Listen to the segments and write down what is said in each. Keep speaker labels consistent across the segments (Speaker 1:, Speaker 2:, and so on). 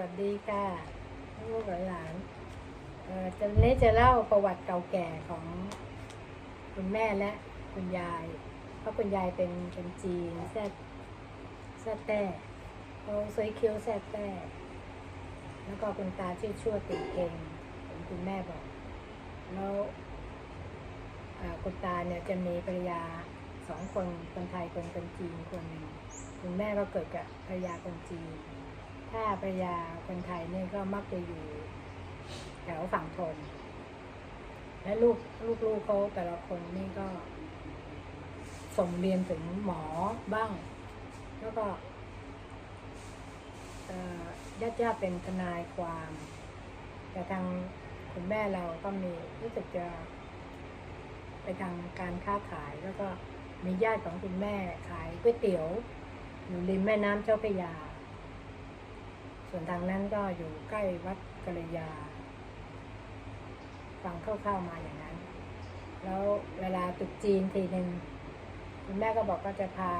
Speaker 1: วัสดีค่ะลูกหลานเจะนี้จะเล่าประวัติเก่าแก่ของคุณแม่และคุณยาย เพราะคุณยายเป็นเป็นจีนแซ่แซ่แต้เขาซวยคิ้วแซ่บแต้แล้วก็คุณตาชื่อชั่วติเองเห็นคุณแม่บอก แล้วคุณตาเนี่ยจะมีภรรยาสองคนคนไทยคนคนจีนคนหนึ่งคุณแม่ก็เกิดกับภรรยาคนจีน ถ้าภรรยาคนไทยนี่ก็มักจะอยู่แถวฝั่งทน และลูกลูกๆเขาแต่ละคนนี่ก็ ส่งเรียนถึงหมอบ้าง แล้วก็ญาติญาติๆเป็นทนายความ แต่ทางคุณแม่เราก็มีรู้สึกจะ ไปทางการค้าขายแล้วก็มีญาติของคุณแม่ขายก๋วยเตี๋ยวอยู่ริมแม่น้ำเจ้าพระยา ส่วนทางนั้นก็อยู่ใกล้วัดกัลยา ฟังคร่าวๆมาอย่างนั้น แล้วเวลาตรุษจีนทีหนึ่งคุณแม่ก็บอกก็จะพา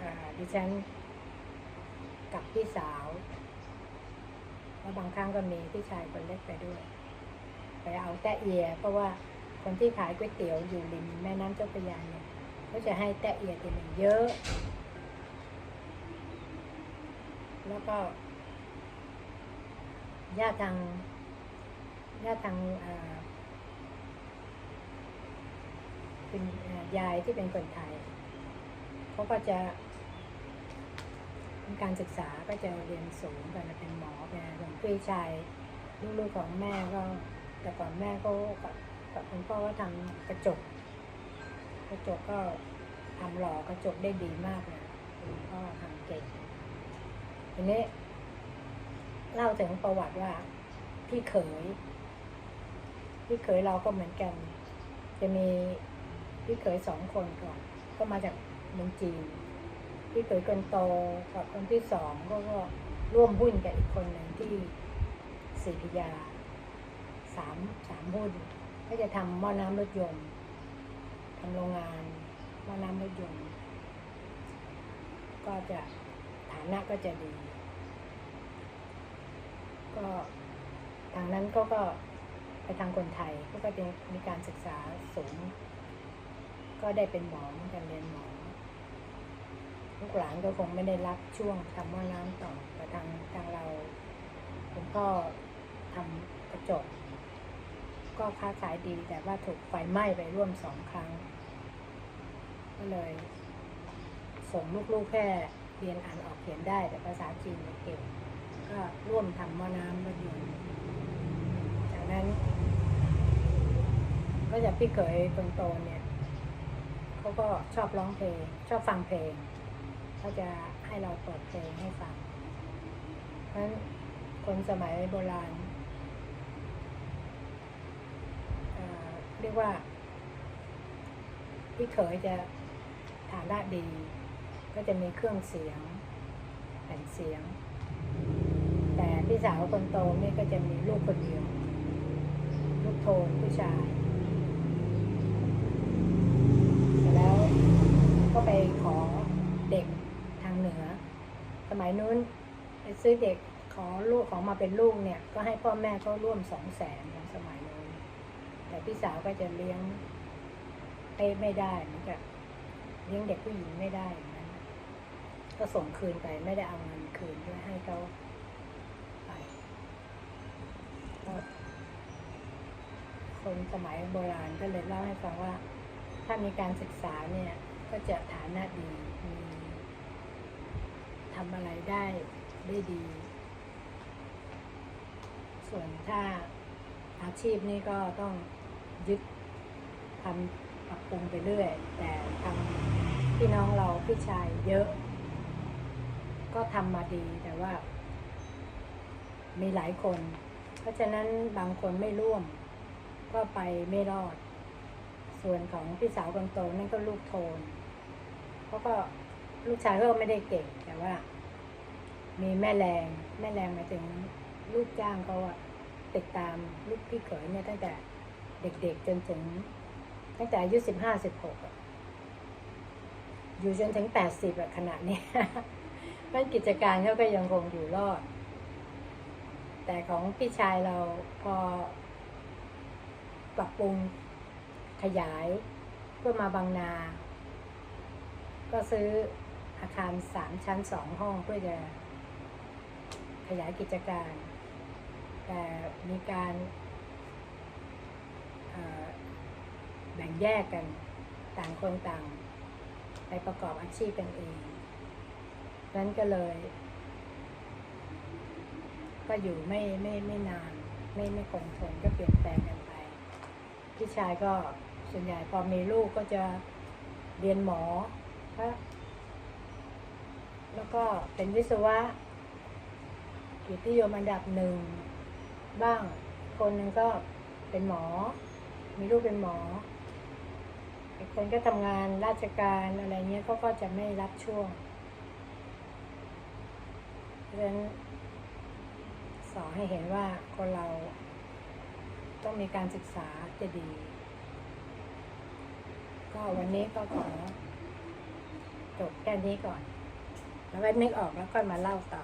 Speaker 1: อ่าดิฉันกับพี่สาวแล้วบางครั้งก็มีพี่ชายคนเล็กไปด้วย ไปเอาแตะเอีย เพราะว่าคนที่ขายก๋วยเตี๋ยวอยู่ริมแม่น้ำเจ้าพระยาเนี่ยเขาจะให้แตะเอียทีหนึ่งเยอะ แล้วก็ญาติทางญาติทางเป็นยายที่เป็นคนไทยเขาก็จะการศึกษาก็จะเรียนสูงกันเป็นหมอเป็นอะไรของพี่ชายลูกๆของแม่ก็ แต่ก่อนแม่ก็กับกับคุณพ่อก็ทำกระจก กระจกก็ทำหล่อกระจกได้ดีมากเลยคุณพ่อทำ ทีนี้เล่าถึงประวัติว่า พี่เขยพี่เขยเราก็เหมือนกัน จะมีพี่เขยสองคนก่อน ก็มาจากเมืองจีน พี่เขยคนโตกับคนที่สองก็ก็ร่วมหุ้นกับอีกคนหนึ่งที่ศรีพิยาสามสามหุ้น ก็จะทำหม้อน้ำรถยนต์ทำโรงงานหม้อน้ำรถยนต์ ก็จะ ฐานะก็จะดี ก็ทางนั้นก็ก็ไปทางคนไทยก็ก็มีการศึกษาสูง ก็ได้เป็นหมอเหมือนกันเรียนหมอลูกหลานก็คงไม่ได้รับช่วงทำหม้อน้ำต่อแต่ทางทางเราคุณพ่อทำกระจก ก็ค้าขายดีแต่ว่าถูกไฟไหม้ไปร่วมสองครั้ง ก็เลย ส่งลูกๆแค่ เรียนอ่านออกเขียนได้แต่ภาษาจีนไม่เก่งก็ร่วมทำหม้อน้ำรถยนต์จากนั้น ก็จะพี่เขยคนโตเนี่ยเขาก็ชอบร้องเพลง ชอบฟังเพลงเขาจะให้เราเปิดเพลงให้ฟัง เพราะฉะนั้นคนสมัยโบราณเอ่อเรียกว่าพี่เขยจะฐานะดี ก็จะมีเครื่องเสียงแผ่นเสียง แต่พี่สาวคนโตนี่ก็จะมีลูกคนเดียว ลูกโทนผู้ชายแล้วก็ไปขอเด็กทางเหนือ สมัยนู้นไปซื้อเด็กขอลูกของมาเป็นลูกเนี่ย ก็ให้พ่อแม่เขาร่วมสองแสนของสมัยนู้นแต่พี่สาวก็จะเลี้ยงไม่ได้เหมือนกับเลี้ยงเด็กผู้หญิงไม่ได้ ก็ส่งคืนไปไม่ได้เอาเงินคืนด้วยให้เขาไปก็คนสมัยโบราณก็เลยเล่าให้ฟังว่า ถ้ามีการศึกษาเนี่ย ก็จะฐานะดีมีทำอะไรได้ได้ดี ส่วนถ้าอาชีพนี่ก็ต้องยึดทำปรับปรุงไปเรื่อย แต่ทำพี่น้องเราพี่ชายเยอะ ก็ทำมาดีแต่ว่า มีหลายคน เพราะฉะนั้นบางคนไม่ร่วม ก็ไปไม่รอด ส่วนของพี่สาวคนโตนั่นก็ลูกโทนเขาก็ลูกชายก็ไม่ได้เก่งแต่ว่า มีแม่แรงแม่แรงมาถึงลูกจ้างเขาอะติดตามลูกพี่เขยเนี่ยตั้งแต่เด็กๆจนถึง ตั้งแต่อายุสิบห้าสิบหกอยู่จนถึงแปดสิบอะขณะเนี้ ราะกิจการเขาก็ยังคงอยู่รอด แต่ของพี่ชายเราพอ ปรับปรุงขยายเพื่อมาบางนา ก็ซื้ออาคารสามชั้นสองห้องเพื่อจะขยายกิจการ แต่มีการแบ่งแยกกันต่างคนต่าง ไปประกอบอาชีพกันเอง นั้นก็เลย ก็อยู่ไม่ไม่ไม่นาน ไม่ไม่คงทนก็เปลี่ยนแปลงกันไป พี่ชายก็ส่วนใหญ่พอมีลูกก็จะเรียนหมอพระแล้วก็เป็นวิศวะกียรตินิยมอันดับหนึ่งบ้างคนหนึ่งก็เป็นหมอ มีลูกเป็นหมออีกคนก็ทำงานราชการอะไรเงี้ยเขาก็จะไม่รับช่วงะฉะนั้นสอนให้เห็นว่าคนเราต้องมีการศึกษาจะดี ก็วันนี้ก็ขอจบแค่นี้ก่อน แล้วไว้นึกออกแล้วค่อยมาเล่าต่อ